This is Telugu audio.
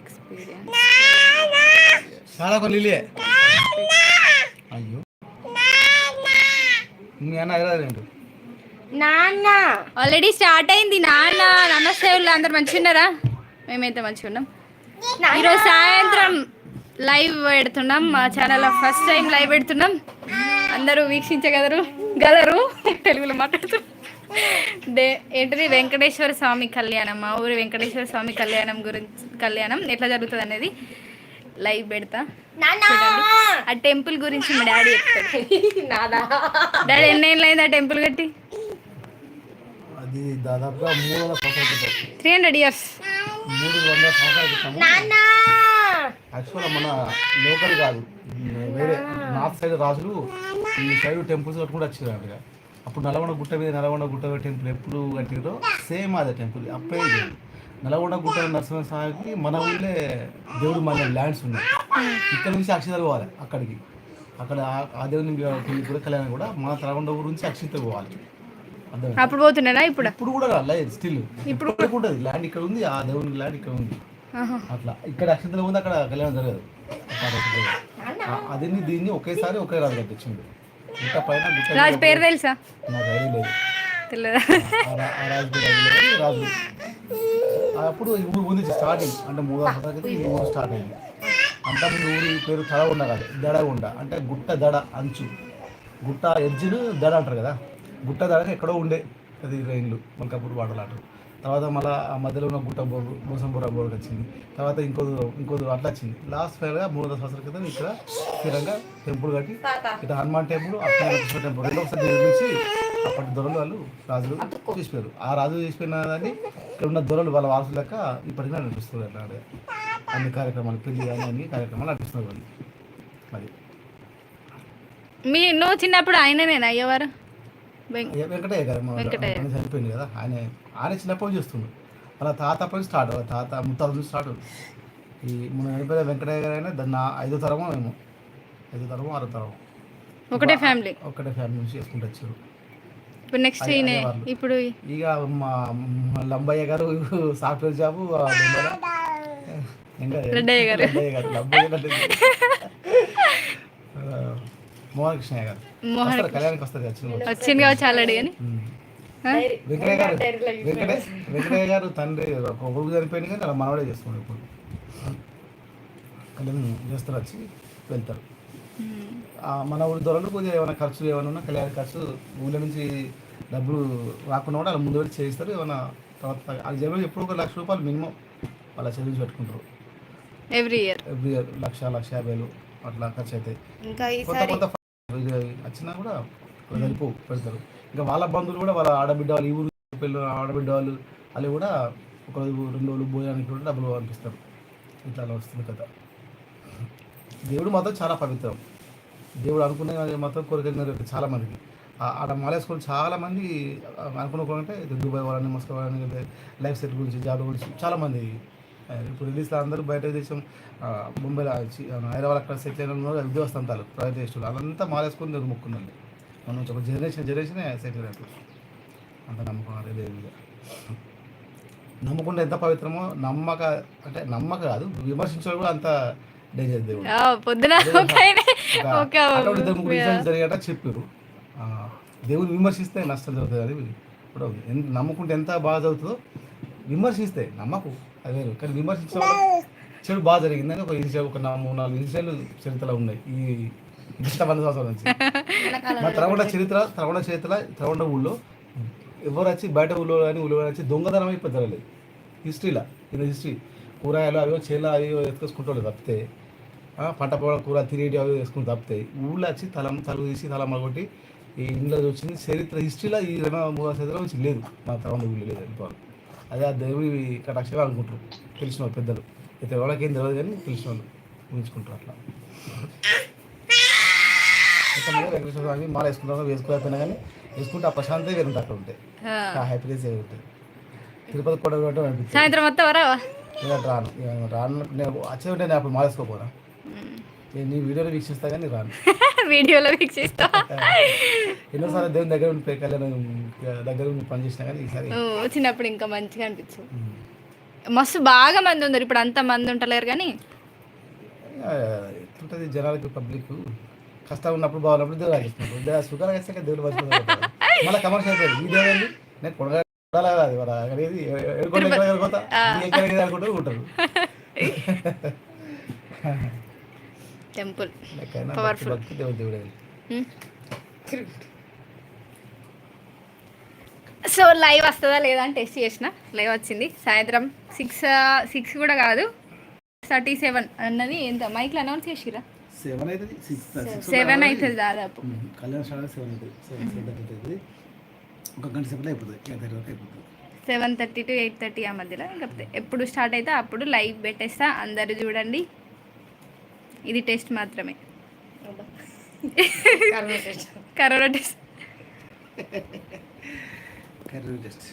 ఎక్స్పీరియన్స్ అయ్యో. మీ అన్న నాన్న ఆల్రెడీ స్టార్ట్ అయింది. నాన్న నమస్తే అందరు మంచిగా ఉన్నారా? మేమైతే మంచిగా ఉన్నాం. ఈరోజు సాయంత్రం లైవ్ పెడుతున్నాం. మా ఛానల్లో ఫస్ట్ టైం లైవ్ పెడుతున్నాం. అందరూ వీక్షించగలరు గలరు తెలుగులో మాట్లాడుతూ దే ఏంటిది? వెంకటేశ్వర స్వామి కళ్యాణం. మా ఊరి వెంకటేశ్వర స్వామి కళ్యాణం గురించి కళ్యాణం ఎట్లా జరుగుతుంది అనేది లైవ్ పెడతా. ఆ టెంపుల్ గురించి మా డాడీ చెప్తాడు. డాడీ ఎన్నేళ్ళు అయింది ఆ టెంపుల్ కట్టి? Three hundred years. మూడు వందల సంవత్సరాల క్రితం. నాన్న యాక్చువల్గా మన లోకల్ కాదు. వేరే నార్త్ సైడ్ రాజులు ఈ సైడ్ టెంపుల్స్ కట్టుకుంటూ వచ్చారు అప్పుడు నల్గొండ గుట్ట మీద నల్గొండ గుట్ట మీద టెంపుల్ ఎప్పుడు కట్టిరో సేమ్ అదే టెంపుల్ అప్పుడే. నల్గొండ గుట్ట నరసింహ స్వామికి మన ఊళ్ళే దేవుడు మన ల్యాండ్స్ ఉన్నాయి. ఇక్కడ నుంచి అక్షితలు పోవాలి అక్కడికి. అక్కడ ఆ- దేవుని కూడా కళ్యాణం కూడా మన నల్గొండ ఊరు నుంచి అక్షితలు పోవాలి. అప్పుడు ఇప్పుడు? ఇప్పుడు కూడా లేదు స్టిల్ ఇప్పుడు ఉంటుంది. ల్యాండ్ ఇక్కడ ఉంది ఆ దేవుని ల్యాండ్ ఇక్కడ ఉంది. అట్లా. ఇక్కడ అక్షంతలు ఉంది అక్కడ కళ్యాణం జరగదు. అదిని దీన్ని ఒకేసారి ఒకే రాజు కట్టించిండు. రాజు పేరు తెలుసా? తెలియదా? రాజు అప్పుడు ఊరు ఉంది స్టార్టింగ్ అంటే మూడు ఊరు స్టార్ట్ అయింది. అంతా ముందు ఊరి పేరు తడగొండ కాదు దడగొండ. అంటే గుట్ట దడ అంచు. గుట్ట ఎడ్జిను దడ అంటారు కదా? గుట్ట దడగా ఎక్కడో ఉండే అది రైన్లు మల్కాపూర్ వాడలు అంటారు. తర్వాత మళ్ళీ ఆ మధ్యలో ఉన్న గుట్ట బోర్డు మోసంబుర బోర్డు వచ్చింది. తర్వాత ఇంకో ఇంకో అట్లా వచ్చింది. లాస్ట్ ఫైనల్గా మూడు వందల సంవత్సరాల క్రితం ఇక్కడ స్థిరంగా టెంపుల్ కట్టి ఇటు హనుమాన్ టెంపుల్ అక్కడ టెంపుల్. రెండు ఒకసారి నిర్మించి అప్పటి దొరలు వాళ్ళు రాజులు చేసిపోయారు. ఆ రాజు చేసిపోయిన దాన్ని ఇక్కడ ఉన్న దొరలు వాళ్ళ వారసులు లెక్క ఇప్పటికీ నడిపిస్తారు అట్లా అంటే అన్ని కార్యక్రమాలు పెళ్ళి కానీ అన్ని కార్యక్రమాలు నడిపిస్తున్నారు అది మీ నువ్వు చిన్నప్పుడు ఆయననేనా అయ్యేవారు? వెంకటయ్య గారు చనిపోయింది కదా. ఆయన ఆయన చిన్నప్పటి నుంచి చేస్తుండు. వాళ్ళ తాత పని స్టార్ట్ వాళ్ళ తాత ముత్తాత నుంచి స్టార్ట్. ఈ మన చనిపోయిన వెంకటయ్య గారు అయినా దాన్ని ఐదో తరమో మేము ఐదో తరమో ఆరో తరమో. ఒకటే ఫ్యామిలీ ఒక్కటే ఫ్యామిలీ నుంచి చేసుకుంటూ వచ్చారు. ఇప్పుడు నెక్స్ట్ ఇప్పుడు ఇక మా లంబయ్య గారు సాఫ్ట్వేర్ జాబు లంబయ్య- గారు లంబయ్య గారు. మోహన్ కృష్ణయ్య గారు. మోహన్ వస్తారు, కళ్యాణానికి వస్తారు వచ్చిన వాళ్ళు. వచ్చింది కావచ్చు ఆల్రెడీ అని? వెంకటయ్య గారు వెంకటయ్య వెంకటయ్య గారు తండ్రి ఒక కొడుకు చనిపోయింది కానీ అలా మనవడే చేస్తున్నాడు ఇప్పుడు. కళ్యాణం చేస్తారు వచ్చి వెళ్తారు. ఆ, మన ఊరి దొరలు కొద్దిగా ఏమైనా ఖర్చులు ఏమైనా ఉన్నా కళ్యాణ ఖర్చు ఊళ్ళో నుంచి డబ్బులు రాకుండా కూడా అలా ముందు పెట్టి చేయిస్తారు. ఏమైనా తర్వాత అది జనరల్ ఎప్పుడు ఒక లక్ష రూపాయలు మినిమం అలా చెల్లించి పెట్టుకుంటారు. ఎవ్రీ ఇయర్ ఎవ్రీ ఇయర్ లక్ష లక్ష యాభై వేలు అట్లా ఖర్చు అవుతాయి వచ్చినా కూడా కలిపి పెడతారు. ఇంకా వాళ్ళ బంధువులు కూడా వాళ్ళ ఆడబిడ్డ వాళ్ళు ఈ ఊరు పిల్లలు ఆడబిడ్డ వాళ్ళు వాళ్ళు కూడా ఒక రోజు రెండు రోజులు భోజనానికి కూడా డబ్బులు పంపిస్తారు. ఇట్లా అలా వస్తుంది కదా దేవుడు మాత్రం చాలా పవిత్రం. దేవుడు అనుకునే మాత్రం కోరికలు చాలా మందికి. ఆడ మాలేసుకొని చాలా మంది అనుకున్న అంటే దుబాయ్ వాళ్ళని మస్కో వాళ్ళని లైఫ్ సెట్ గురించి జాబ్ గురించి చాలా మంది ఇప్పుడు రిలీజ్లో అందరూ బయట దేశం ముంబైలో హైదరాబాద్ అక్కడ సెటిల్ అయిన వాళ్ళు ఉద్యోగస్థంతాలు ప్రైవేట్ వాళ్ళంతా మాలేసుకొని దేవుడు మొక్కున్నారు మన ఒక జనరేషన్ జనరేషన్ సెటిల్ అయినట్లు అంత నమ్మకం అదే దేవుడిగా నమ్మకుండా ఎంత పవిత్రమో నమ్మక అంటే నమ్మక కాదు విమర్శించడం కూడా అంత డేంజర్ దేవుడు. పొద్దున జరిగేట చెప్పారు. ఆ, దేవుని విమర్శిస్తే నష్టం జరుగుతుంది కూడా ఉంది. ఎంత- నమ్ముకుంటే ఎంత బాగా జరుగుతుందో విమర్శిస్తే నమ్మకు. అది కానీ విమర్శించడం చెడు బాగా జరిగిందని ఒక ఇన్సిడెంట్ ఒక మూడు నాలుగు ఇన్సిడెంట్లు చరిత్రలో ఉన్నాయి. ఈ ఇంత వంద సంవత్సరాల నుంచి మా త్రవండ చరిత్ర త్రవండ చరిత్ర త్రవండ ఊళ్ళో ఎవరు వచ్చి బయట ఊళ్ళో కానీ ఊళ్ళో వచ్చి దొంగతనం అయిపోయి జరగలేదు. హిస్టరీలా ఇది హిస్టరీ. కూరగాయలు అవి చేల అవి ఎత్తుకొసుకుంటాడు తప్పితే పంట పొల కూర తినేటి అవి వేసుకుని తప్పితే ఊళ్ళో వచ్చి తల తలుగు తీసి తల మగొట్టి ఈ ఇంట్లో వచ్చింది. చరిత్ర హిస్టరీలో ఈ రెండు మూడు చరిత్ర నుంచి లేదు. మా త్రవండ ఊళ్ళో లేదు అదే ఆ దేవుడి కటాక్షగా అనుకుంటారు. తెలిసిన వాళ్ళు పెద్దలు. అయితే వాళ్ళకి ఏం తెలియదు కానీ తెలిసిన వాళ్ళు ఊహించుకుంటారు అట్లా. వెంకటేశ్వర స్వామి మాల వేసుకుంటాం వేసుకోకపోయినా కానీ వేసుకుంటే ఆ ప్రశాంతే వేరుంటే అక్కడ ఉంటాయి ఆ. హ్యాపీనెస్ వేరు ఉంటుంది. తిరుపతి కూడా సాయంత్రం మొత్తం నేను రాను. రాను. నేను వచ్చే ఉంటే నేను అప్పుడు మాలేసుకోపోరా నేను నీ వీడియోలో వీక్షిస్తా కానీ రాను వీడియోలో వీక్షిస్తా ఎన్నోసార్లు దేవుని దగ్గర ఉండి కళ్యాణం దగ్గర ఉండి పని చేసినా కానీ ఈసారి నువ్వు చిన్నప్పుడు ఇంకా మంచిగా అనిపించు. మస్తు బాగా మంది ఉన్నారు ఇప్పుడు అంత మంది ఉంటలేరు కానీ ఎట్లుంటుంది జనాలకి పబ్లిక్ కష్టం ఉన్నప్పుడు బాగున్నప్పుడు దేవుడు ఆగిస్తున్నారు దేవుడు సుఖాలు వేస్తే దేవుడు మర్చిపోతారు మళ్ళీ కమర్షియల్ అయిపోయింది ఈ దేవుడు నేను కొడాలా అది ఉంటారు టెంపుల్. దేవుడే సో లైవ్ వస్తుందా లేదా అని టెస్ట్ చేసిన. లైవ్ వచ్చింది. సాయంత్రం సిక్స్ సిక్స్ కూడా కాదు. థర్టీ సెవెన్ అన్నది ఎంత? మైక్లో అనౌన్స్ చేసిరా సెవెన్ అవుతుంది సిక్స్ సెవెన్ అవుతుంది దాదాపు. Seven thirty to eight thirty ఆ మధ్యలో. ఇంకా ఎప్పుడు స్టార్ట్ అయితే అప్పుడు లైవ్ పెట్టేస్తా. అందరు చూడండి. ఇది టెస్ట్ మాత్రమే. Corona test. Curry test.